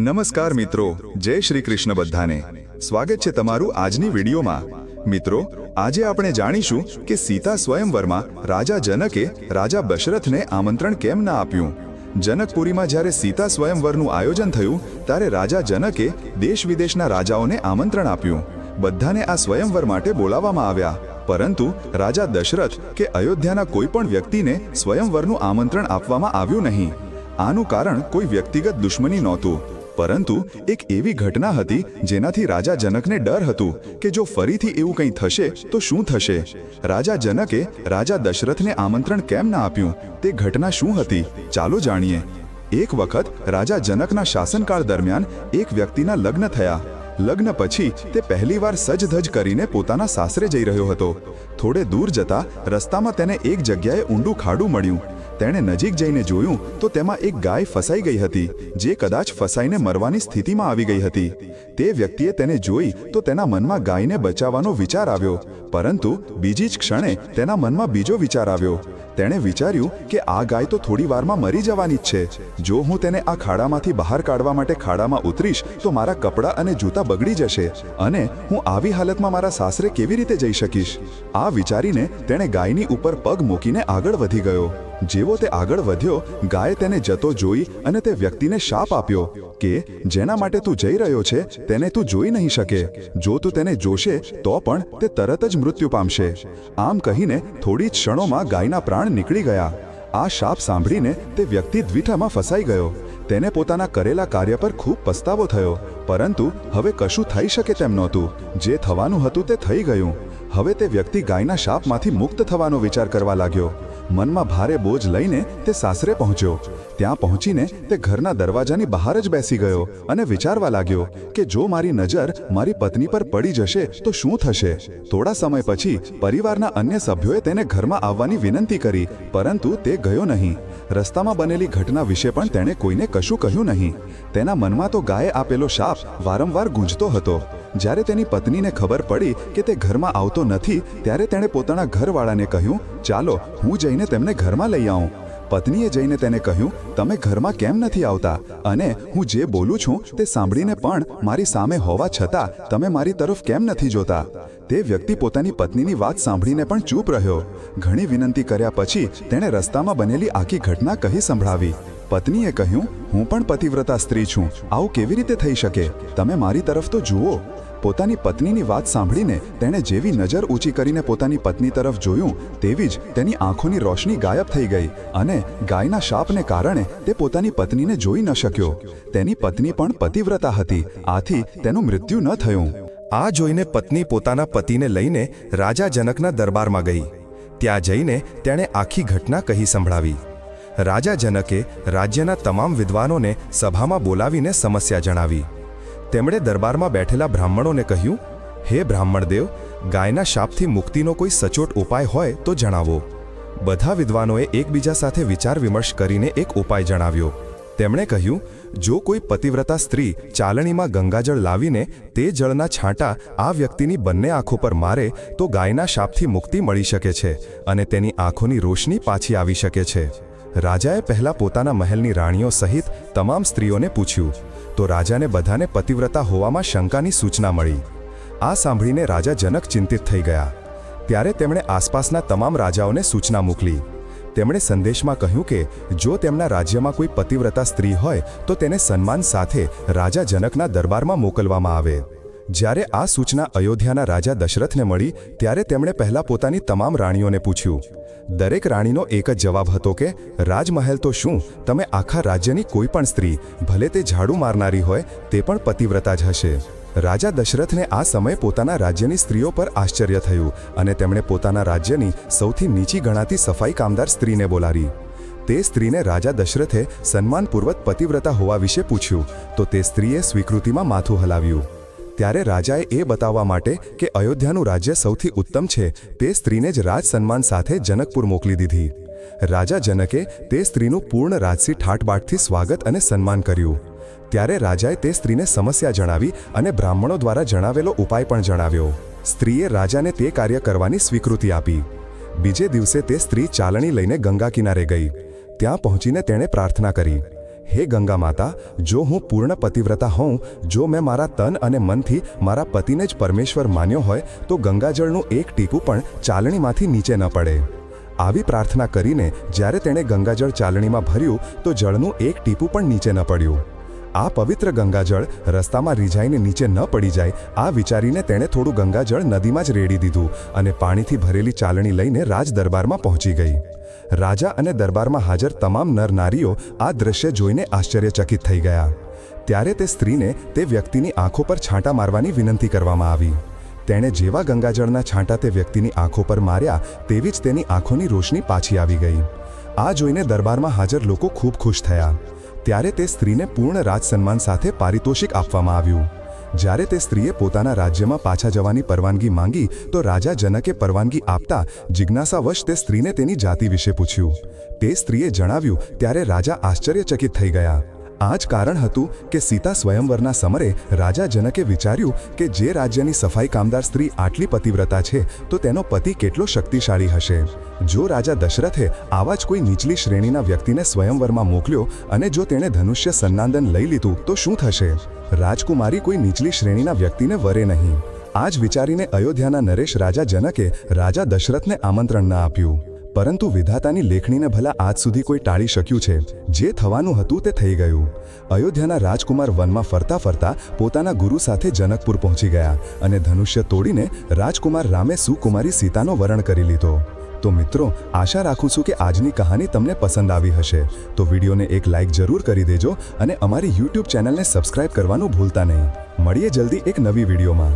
નમસ્કાર મિત્રો, જય શ્રી કૃષ્ણ બધાને. સ્વાગત છે તમારું આજની વિડીયોમાં. મિત્રો, આજે આપણે જાણીશું કે સીતા સ્વયંવરમાં રાજા જનકે રાજા દશરથને આમંત્રણ કેમ ના આપ્યું? જનકપુરીમાં જ્યારે સીતા સ્વયંવરનું આયોજન થયું, ત્યારે રાજા જનકે દેશ વિદેશના રાજાઓને આમંત્રણ આપ્યું. બધાને આ સ્વયંવર માટે બોલાવવામાં આવ્યા. પરંતુ રાજા દશરથ કે અયોધ્યાના કોઈ પણ વ્યક્તિને સ્વયંવરનું આમંત્રણ આપવામાં આવ્યું નહીં. આનું કારણ કોઈ વ્યક્તિગત દુશ્મની નહોતું. પરંતુ એક એવી ઘટના હતી જેનાથી રાજા જનકને ડર હતું કે જો ફરીથી એવું કંઈ થશે, તો શું થશે? રાજા જનકે રાજા દશરથને આમંત્રણ કેમ ના આપ્યું? તે ઘટના શું હતી? ચાલો જાણીએ. એક વખત રાજા જનકના શાસનકાળ દરમિયાન એક વ્યક્તિના લગ્ન થયા. લગ્ન પછી તે પહેલીવાર સજધજ કરીને પોતાના સાસરે જઈ રહ્યો હતો. થોડે દૂર જતા રસ્તામાં તેને એક જગ્યાએ ઊંડું ખાડું મળ્યું. તેણે નજીક જઈને જોયું તો તેમાં એક ગાય ફસાઈ ગઈ હતી, જે કદાચ ફસાઈને મરવાની સ્થિતિમાં આવી ગઈ હતી. તે વ્યક્તિએ તેને જોઈ તો તેના મનમાં ગાયને બચાવવાનો વિચાર આવ્યો, પરંતુ બીજી જ ક્ષણે તેના મનમાં બીજો વિચાર આવ્યો. તેણે વિચાર્યું કે આ ગાય તો થોડી વારમાં મરી જવાની જ છે. જો હું તેને આ ખાડામાંથી બહાર કાઢવા માટે ખાડામાં ઉતરીશ, તો મારા કપડાં અને જૂતા બગડી જશે અને હું આવી હાલતમાં મારા સાસરે કેવી રીતે જઈ શકીશ? આ વિચારીને તેણે ગાયની ઉપર પગ મૂકીને આગળ વધી ગયો. જેવો તે આગળ વધ્યો, ગાય તેને જતો જોઈ અને તે વ્યક્તિને શાપ આપ્યો કે, જેના માટે તું જઈ રહ્યો છે, તેને તું જોઈ નહીં શકે. જો તું તેને જોશે, તો પણ તે તરત જ મૃત્યુ પામશે. આમ કહીને થોડી જ ક્ષણોમાં ગાયના પ્રાણ નીકળી ગયા. આ શાપ સાંભળીને તે વ્યક્તિ દ્વિઠામાં ફસાઈ ગયો. તેને પોતાના કરેલા કાર્ય પર ખૂબ પસ્તાવો થયો. પરંતુ હવે કશું થઈ શકે તેમ નહોતું. જે થવાનું હતું તે થઈ ગયું. હવે તે વ્યક્તિ ગાયના શાપમાંથી મુક્ત થવાનો વિચાર કરવા લાગ્યો. મનમાં ભારે બોજ લઈને તે સાસરે પહોંચ્યો. ત્યાં પહોંચીને તે ઘરના દરવાજાની બહાર જ બેસી ગયો અને વિચારવા લાગ્યો કે જો મારી નજર મારી પત્ની પર પડી જશે તો શું થશે? થોડા સમય પછી પરિવારના અન્ય સભ્યોએ તેને ઘરમાં આવવાની વિનંતી કરી, પરંતુ તે ગયો નહીં. રસ્તામાં બનેલી ઘટના વિશે પણ તેણે કોઈને કશું કહ્યું નહીં. તેના મનમાં તો ગાયે આપેલો શાપ વારંવાર ગૂંજતો હતો. જ્યારે તેની પત્નીને ખબર પડી કે તે ઘરમાં આવતો નથી, ત્યારે તેણે પોતાના ઘરવાળાને કહ્યું, ચાલો, હું જઈને તેમને ઘરમાં લઈ આવું. પત્નીએ જઈને તેને કહ્યું, તમે ઘરમાં કેમ નથી આવતા? અને હું જે બોલું છું તે સાંભળીને પણ મારી સામે હોવા છતાં તમે મારી તરફ કેમ નથી જોતા? તે વ્યક્તિ પોતાની પત્નીની વાત સાંભળીને પણ ચૂપ રહ્યો. ઘણી વિનંતી કર્યા પછી તેણે રસ્તામાં બનેલી આખી ઘટના કહી સંભળાવી. પત્નીએ કહ્યું, હું પણ પતિવ્રતા સ્ત્રી છું. આવું કેવી રીતે થઈ શકે? તમે મારી તરફ તો જુઓ. પોતાની પત્નીની વાત સાંભળીને તેણે જેવી નજર ઊંચી કરીને પોતાની પત્ની તરફ જોયું, તેવી જ તેની આંખોની રોશની ગાયબ થઈ ગઈ અને ગાયના શાપને કારણે તે પોતાની પત્નીને જોઈ ન શક્યો. તેની પત્ની પણ પતિવ્રતા હતી, આથી તેનું મૃત્યુ ન થયું. આ જોઈને પત્ની પોતાના પતિને લઈને રાજા જનકના દરબારમાં ગઈ. ત્યાં જઈને તેણે આખી ઘટના કહી સંભળાવી. રાજા જનકે રાજ્યના તમામ વિદ્વાનોને સભામાં બોલાવીને સમસ્યા જણાવી. તેમણે દરબારમાં બેઠેલા બ્રાહ્મણોને કહ્યું, હે બ્રાહ્મણદેવ ગાયના શાપથી મુક્તિનો કોઈ સચોટ ઉપાય હોય તો જણાવો. બધા વિદ્વાનોએ એકબીજા સાથે વિચાર વિમર્શ કરીને એક ઉપાય જણાવ્યો. તેમણે કહ્યું, જો કોઈ પતિવ્રતા સ્ત્રી ચાલણીમાં ગંગાજળ લાવીને તે જળના છાંટા આ વ્યક્તિની બંને આંખો પર મારે, તો ગાયના શાપથી મુક્તિ મળી શકે છે અને તેની આંખોની રોશની પાછી આવી શકે છે. રાજાએ પહેલા પોતાના મહેલની રાણીઓ સહિત તમામ સ્ત્રીઓને પૂછ્યું. તો રાજાને બધાને પતિવ્રતા હોવામાં શંકાની સૂચના મળી. આ સાંભળીને રાજા જનક ચિંતિત થઈ ગયા. ત્યારે તેમણે આસપાસના તમામ રાજાઓને સૂચના મોકલી. તેમણે સંદેશમાં કહ્યું કે, જો તેમના રાજ્યમાં કોઈ પતિવ્રતા સ્ત્રી હોય, તો તેને સન્માન સાથે રાજા જનકના દરબારમાં મોકલવામાં આવે. જ્યારે આ સૂચના અયોધ્યાના રાજા દશરથને મળી, ત્યારે તેમણે પહેલા પોતાની તમામ રાણીઓને પૂછ્યું. દરેક રાણીનો એક જ જવાબ હતો કે, રાજમહેલ તો શું? તમે આખા રાજ્યની કોઈ પણ સ્ત્રી, ભલે તે ઝાડુ મારનારી હોય, તે પણ પતિવ્રતા જ હશે. રાજા દશરથને આ સમયે પોતાના રાજ્યની સ્ત્રીઓ પર આશ્ચર્ય થયું અને તેમણે પોતાના રાજ્યની સૌથી નીચી ગણાતી સફાઈ કામદાર સ્ત્રીને બોલાવી. તે સ્ત્રીને રાજા દશરથે સન્માનપૂર્વક પતિવ્રતા હોવા વિશે પૂછ્યું, તો તે સ્ત્રીએ સ્વીકૃતિમાં માથું હલાવ્યું. ત્યારે રાજાએ એ બતાવવા માટે કે અયોધ્યાનું રાજ્ય સૌથી ઉત્તમ છે, તે સ્ત્રીને જ રાજ સન્માન સાથે જનકપુર મોકલી દીધી. રાજા જનકે તે સ્ત્રીનું પૂર્ણ રાજસી ઠાટબાટથી સ્વાગત અને સન્માન કર્યું. ત્યારે રાજાએ તે સ્ત્રીને સમસ્યા જણાવી અને બ્રાહ્મણો દ્વારા જણાવેલો ઉપાય પણ જણાવ્યો. સ્ત્રીએ રાજાને તે કાર્ય કરવાની સ્વીકૃતિ આપી. બીજે દિવસે તે સ્ત્રી ચાલણી લઈને ગંગા કિનારે ગઈ. ત્યાં પહોંચીને તેણે પ્રાર્થના કરી. હે ગંગા માતા, જો હું પૂર્ણ પતિવ્રતા હોઉં, જો મેં મારા તન અને મનથી મારા પતિને જ પરમેશ્વર માન્યો હોય, તો ગંગાજળનું એક ટીપું પણ ચાલણીમાંથી નીચે ન પડે. આવી પ્રાર્થના કરીને જ્યારે તેણે ગંગાજળ ચાલણીમાં ભર્યું, તો જળનું એક ટીપું પણ નીચે ન પડ્યું. આ પવિત્ર ગંગાજળ રસ્તામાં રીઝાઈને નીચે ન પડી જાય, આ વિચારીને તેણે થોડું ગંગાજળ નદીમાં જ રેડી દીધું અને પાણીથી ભરેલી ચાલણી લઈને રાજ દરબારમાં પહોંચી ગઈ. રાજા અને દરબારમાં હાજર તમામ નર નારીઓ આ દ્રશ્ય જોઈને આશ્ચર્યચકિત થઈ ગયા. ત્યારે તે સ્ત્રીને તે વ્યક્તિની આંખો પર છાંટા મારવાની વિનંતી કરવામાં આવી. તેણે જેવા ગંગાજળના છાંટા તે વ્યક્તિની આંખો પર માર્યા, તેવી જ તેની આંખોની રોશની પાછી આવી ગઈ. આ જોઈને દરબારમાં હાજર લોકો ખૂબ ખુશ થયા. ત્યારે તે સ્ત્રીને પૂર્ણ રાજ સન્માન સાથે પારિતોષિક આપવામાં આવ્યું. જ્યારે તે સ્ત્રીએ પોતાના રાજ્યમાં પાછા જવાની પરવાનગી માંગી, તો રાજા જનકે પરવાનગી આપતા જિજ્ઞાસાવશ તે સ્ત્રીને તેની જાતિ વિશે પૂછ્યું. તે સ્ત્રીએ જણાવ્યું, ત્યારે રાજા આશ્ચર્યચકિત થઈ ગયા. આ જ કારણ હતું કે સીતા સ્વયંવરના સમરે રાજા જનકે વિચાર્યું કે જે રાજ્યની સફાઈ કામદાર સ્ત્રી આટલી પતિવ્રતા છે, તો તેનો પતિ કેટલો શક્તિશાળી હશે? જો રાજા દશરથે આવા જ કોઈ નીચલી શ્રેણીના વ્યક્તિને સ્વયંવરમાં મોકલ્યો અને જો તેણે ધનુષ્ય સન્નાદન લઈ લીધું, તો શું થશે? રાજકુમારી કોઈ નીચલી શ્રેણીના વ્યક્તિને વરે નહીં. આ જ વિચારીને અયોધ્યાના નરેશ રાજા જનકે રાજા દશરથને આમંત્રણ ન આપ્યું. પરંતુ વિધાતાની લેખણીને ભલા આજ સુધી કોઈ ટાળી શક્યું છે. જે થવાનું હતું તે થઈ ગયું. અયોધ્યાના રાજકુમાર વનમાં ફરતા ફરતા પોતાના ગુરુ સાથે જનકપુર પહોંચી ગયા અને ધનુષ્ય તોડીને રાજકુમાર રામે સુકુમારી સીતાનો વરણ કરી લીધો. તો મિત્રો, આશા રાખું છું કે આજની કહાની તમને પસંદ આવી હશે. તો વિડીયોને એક લાઇક જરૂર કરી દેજો અને અમારી યુટ્યુબ ચેનલને સબસ્ક્રાઇબ કરવાનું ભૂલતા નહીં. મળીએ જલ્દી એક નવી વિડીયોમાં.